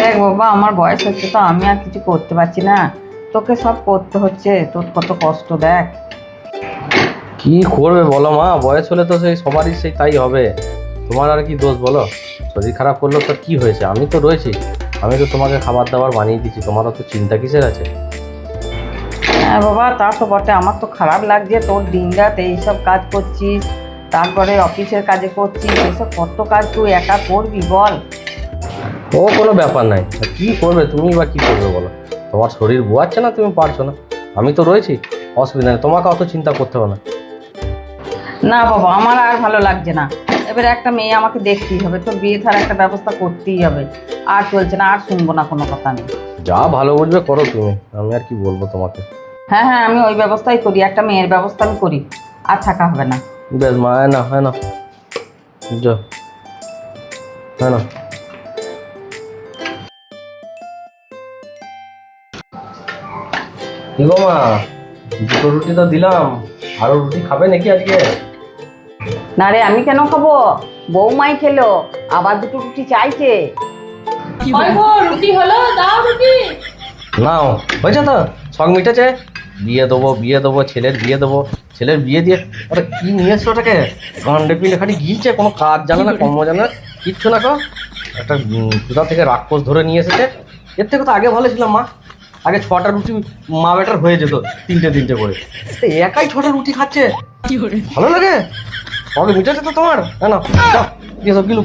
দেখ বাবা আমার বয়স হচ্ছে তো আমি আর কিছু করতে পারছি না। তোকে সব করতে হচ্ছে তোর কত কষ্ট দেখ। কি করবে বলো মা বয়স হলে তো সেই সবারই সেই তাই হবে। তোমার আর কি দোষ বলো? শরীর খারাপ করল তো কি হয়েছে? আমি তো রয়েছি। আমি তো তোমাকে খাবার দাবার বানিয়ে দিচ্ছি তোমারও তো চিন্তা কিসের আছে? হ্যাঁ বাবা তা তো বটে আমার তো খারাপ লাগছে। তোর দিন রাত এইসব কাজ করছিস তারপরে অফিসের কাজে করছিস এইসব কত কাজ তুই একা করবি বল? ও কোনো ব্যাপার নাই। তা কি করবে? তুমি বা কি করবে বলো? তোমার শরীর বোয়াচ্ছে না তুমি পারছ না। আমি তো রয়েছি অসুবিধা নেই। তোমাকে অত চিন্তা করতে হবে না। না বাবা আমার আর ভালো লাগছে না। এবারে একটা মেয়ে আমাকে দেখতেই হবে। তোর বিয়ে থার একটা ব্যবস্থা করতেই হবে। আর চলছে না আর শুনব না কোনো কথা নেই যা ভালো বুঝবে করো তুমি। আমি আর কি বলব তোমাকে? হ্যাঁ হ্যাঁ আমি ওই ব্যবস্থাই করি। একটা মেয়ের ব্যবস্থা আমি করি। আর থাকা হবে না। বেশ মা হয় না হয় না। যা হয় না। কি গো মা? দুটো রুটি তো দিলাম। আরও রুটি খাবে নাকি আজকে? না রে আমি কেন খাব? বৌমাই খেলো আবার দুটো রুটি চাইছে। রুটি হলো দাও রুটি। নাও হয়েছে তো সব মিটেছে। বিয়ে দেবো বিয়ে দেবো ছেলের বিয়ে দেবো। ছেলের বিয়ে দিয়ে আরে কি নিয়ে এসছো ওটাকে? গান্ডে পিলে খালি গিলছে কোনো কাজ জানে না কর্ম জানে না কিচ্ছু না কো একটা কোথা থেকে রাক্ষস ধরে নিয়ে এসেছে? এর থেকে তো আগে ভালো ছিলাম মা। আগে ছটা রুটি মা বেটার হয়ে যেত তিনটে তিনটে করে। একাই ছটা রুটি খাচ্ছে। ভালো লাগে? সবে মিটাচ্ছে তো তোমার। না না দিয়ে সব গিলু